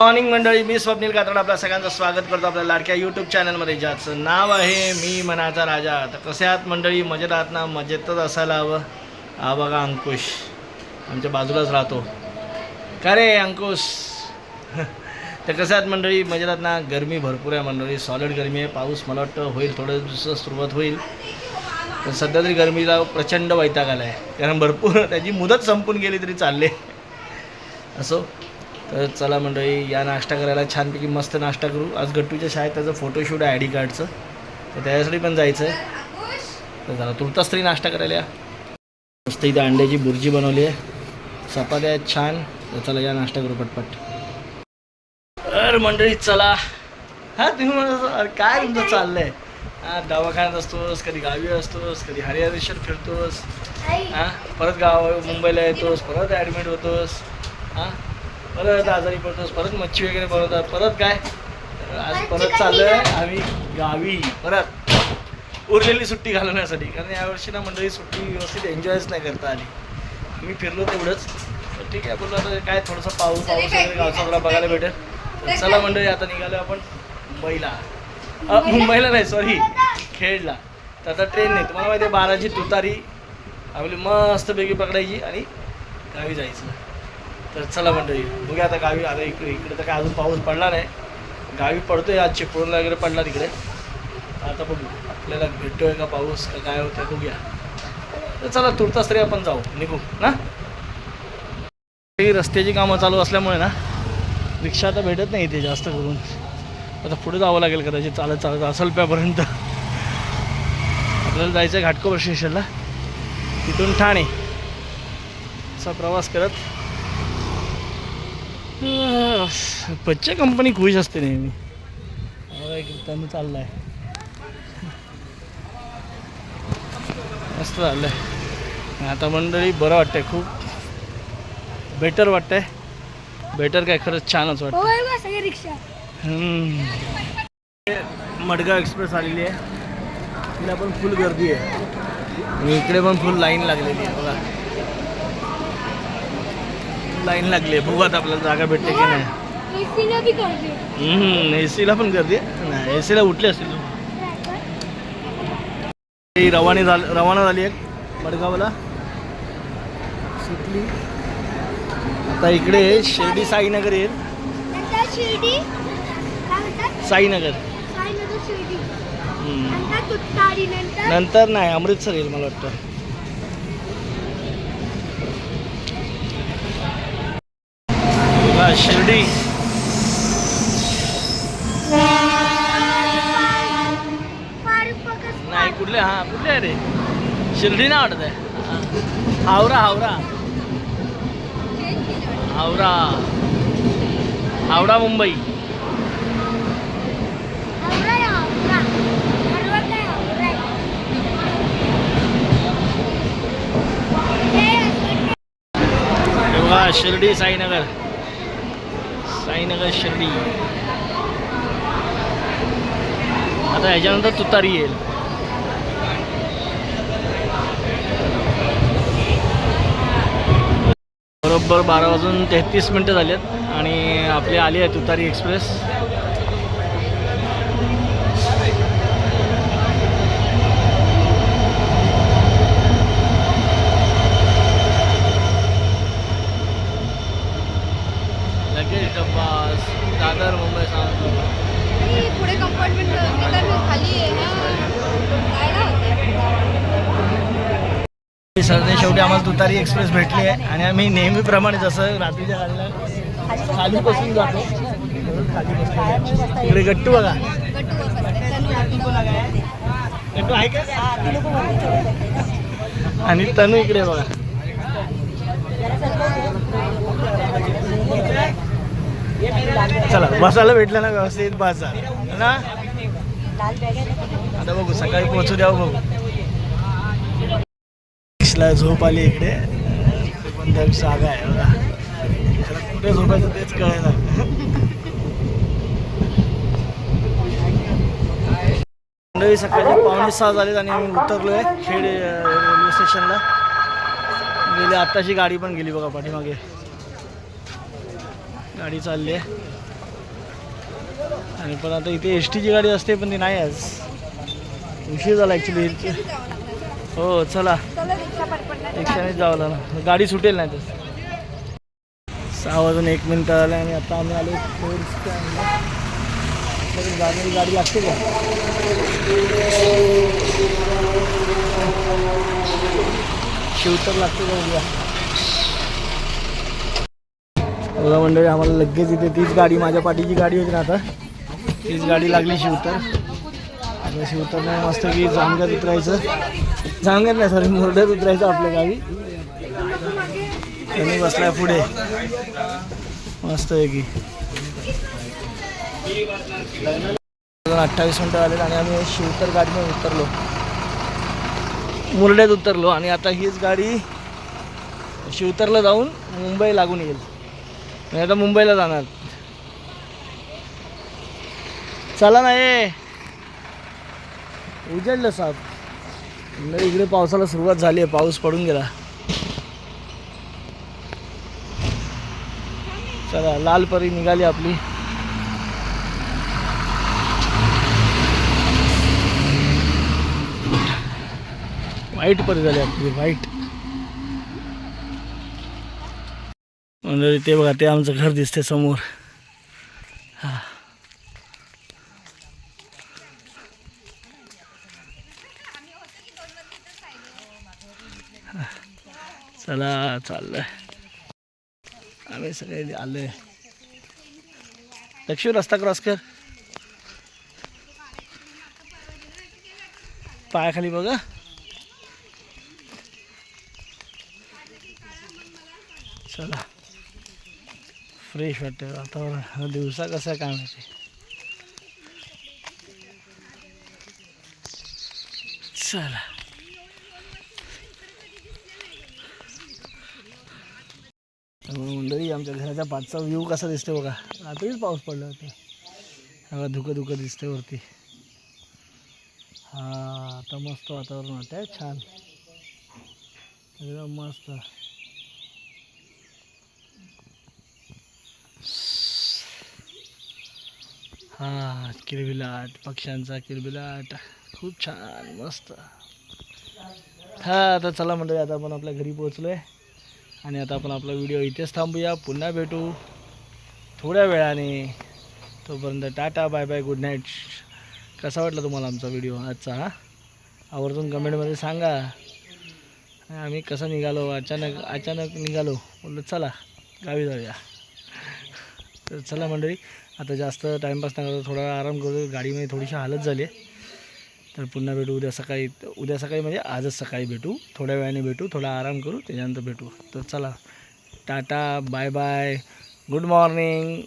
Morning मंडळी मी स्वप्नील कातड आपल्या सगळ्यांचं स्वागत करतो आपल्या लाडक्या यूट्यूब चॅनलमध्ये ज्याचं नाव आहे मी मनाचा राजा. तर कसे आहात मंडळी? मजेत आहात ना? मजेतच असायला हवं. हा बघा अंकुश. आमच्या बाजूलाच राहतो. का रे अंकुश? तर कसं आहात मंडळी? मजेत आहात ना? गरमी भरपूर आहे मंडळी. सॉलिड गरमी आहे. पाऊस मला वाटतं होईल. थोडं दिवसात सुरुवात होईल. पण सध्या तरी गरमीला प्रचंड वैताग आला आहे कारण भरपूर त्याची मुदत संपून गेली तरी चालले. असो. तर चला मंडळी या नाश्ता करायला छानपैकी मस्त नाश्ता करू. आज गट्टूच्या शाळेत त्याचं फोटोशूट आहे आय डी कार्डचं तर त्याच्यासाठी पण जायचं आहे तर चला तुर्तास तरी नाश्ता करायला या. मस्त इथे अंड्याची बुर्जी बनवली आहे. चपात्या आहेत छान. तर चला या नाश्ता करू पटपट. तर मंडळी चला. हां तुम्ही म्हणत अरे काय तुमचं चाललं आहे हां दवाखान्यात असतोस कधी गावी असतोस कधी हरिहरेश्वर फिरतोस. हां परत गाव मुंबईला येतोस परत ॲडमिट होतोस. हां परत आजारी पडतोस परत मच्छी वगैरे बनवतात परत काय? आज परत चाललं आहे आम्ही गावी. परत उरलेली सुट्टी घालवण्यासाठी कारण यावर्षी ना मंडळी सुट्टी व्यवस्थित एन्जॉयच नाही करता आली. आम्ही फिरलो तेवढंच. तर ठीक आहे बोललो आता काय थोडंसं पाऊस पाऊस वगैरे गावचा थोडा बघायला भेटेल. तर चला मंडळी आता निघालो आपण मुंबईला. मुंबईला नाही सॉरी खेडला. तर आता ट्रेन नाही. तुम्हाला माहिती आहे बाराची तुतारी. आपली मस्तपैकी पकडायची आणि गावी जायचं. तर चला मंडळी बघूया आता गावी आता इकडे इकडे तर काय अजून पाऊस पडला नाही गावी पडतोय आज चिपळूणला वगैरे पडला तिकडे आता बघू आपल्याला भेटतोय का पाऊस का काय होतं बघूया. तर चला तुर्तास तरी आपण जाऊ निघू ना? रस्त्याची कामं चालू असल्यामुळे ना रिक्षा आता भेटत नाही इथे जास्त करून. आता पुढे जावं लागेल कदाचित चालत चालत असलप्यापर्यंत आपल्याला जायचं आहे घाटकोपर स्टेशनला. तिथून ठाणे. असा प्रवास करत बच्चे कंपनी खुश असते नेहमी. त्यांनी चाललं आहे मस्त चाललं आहे आता मंडळी बरं वाटतंय खूप बेटर वाटतंय. बेटर काय खरंच छानच वाटतं रिक्षा. हम्म. मडगाव एक्सप्रेस आलेली आहे. तिला पण फुल गर्दी आहे. आणि इकडे पण फुल लाईन लागलेली आहे बघा. लाईन लागली आहे. बघू आता आपल्याला जागा भेटते की नाही. ए सीला पण गर्दी नाही ए सीला उठले असतील ही रवानी झाल रवाना झाली आहे मडगावला. सुटली. आता इकडे शिर्डी साईनगर येईल. साईनगर. नंतर नाही अमृतसर येईल मला वाटतं. बघा, शिर्डी. नाही कुठले? हा कुठले आहे रे? शिर्डी ना वाटत आहे हावरा हावरा. हावरा. हावडा मुंबई. शिर्डी साईनगर. साईनगर शिर्डी आता ह्याच्यानंतर तुतारी येईल. बरोबर बारा वाजून तेहतीस मिनटं आहेत आणि आपली आली आहे तुतारी एक्सप्रेस लगेच डब्बा दादर मुंबई सांगतो आणि पुढे कंपार्टमेंट खाली आहे ना जायला होते सरने शेवटी आम्हाला तुतारी एक्सप्रेस भेटली आहे. आणि आम्ही नेहमीप्रमाणे जसं रात्रीच्या गाडीला खाली बसून जातो. इकडे गट्टू बघा. गट्टू आहे का? आणि तनू इकडे बघा. चला बसायला भेटलं ना व्यवस्थित बस. ना? आता बघू सकाळी पोहोचू द्या बघू. ला झोप आली इकडे. पण त्या जागा आहे बघा. कुठे झोपायचं तेच कळेना. मंडळी सकाळचे पावणे सहा झालेत आणि आम्ही उतरलो आहे खेड रेल्वे स्टेशनला. गेली आत्ताची गाडी पण गेली बघा पाठीमागे. गाडी चालली आहे आणि पण आता इथे एस टीची गाडी असते पण ती नाही आज. उशीर झाला ॲक्च्युली हो चला. रिक्षाने जावं लागला गाडी सुटेल नाही तर. सहा वाजून एक मिनिट आलं आणि आता आम्ही आलो फोर स्टँड तरी गाडी लागते का? शिवतर लागते का उद्या? बघा मंडळी आम्हाला लगेच इथे तीच गाडी माझ्या पाठीची गाडी होती ना आता. तीच गाडी लागली शिवतर आता शिवतरने मस्त की जामग्यात उतरायचं. जामग्यात नाही सॉरी. मुरड्यात उतरायचं आपल्या गावी. त्यांनी बसलाय पुढे. मस्त आहे की अठ्ठावीस मिनटं आले आणि आम्ही शिवतर गाडीने उतरलो. मुरड्यात उतरलो आणि आता हीच गाडी शिवतरला जाऊन मुंबई लागून येईल. मी आता मुंबईला जाणार. चला ना ये उजळलं साप. म्हणजे इकडे पावसाला सुरुवात झाली आहे पाऊस पडून गेला. चला लाल परी निघाली आपली. वाईट परी झाली आपली वाईट. म्हणजे ते बघा ते आमचं घर दिसते समोर. हा. चला चाललंय. आम्ही सगळे आले. लक्ष्मी रस्ता क्रॉस कर. पायाखाली बघा चला. फ्रेश वाटतं वातावरण. हा दिवसा कसं आहे काय चला. मंडळी आमच्या घराचा पाचचा व्ह्यू कसा दिसतो बघा. रात्रीच पाऊस पडला होता. सगळं धुकं धुकं दिसते वरती. हा आता मस्त वातावरण होतं आहे छान. एकदम मस्त. हा किरबिलाट पक्ष्यांचा किरबिलाट. खूप छान मस्त. हा आता चला मंडळी आता आपण आपल्या घरी पोहोचलो आहे आणि आता आपण आपला व्हिडिओ इथेच थांबूया. पुन्हा भेटू थोड्या वेळाने. तोपर्यंत tata bye bye good night कसा वाटला तुम्हाला आमचा व्हिडिओ आजचा हा? आवर्जून कमेंटमध्ये सांगा. आम्ही कसं निघालो? अचानक अचानक निघालो. बोललो चला गावी जाऊया. तर चला मंडळी आता जास्त टाईमपास नाही करतो थोडा आराम करू. गाडीमध्ये थोडीशी हालत झाली आहे. तर पुन्हा भेटू उद्या सकाळी उद्या सकाळी म्हणजे आजच सकाळी भेटू. थोड्या वेळाने भेटू थोडा आराम करू त्याच्यानंतर भेटू. तर चला tata bye bye good morning.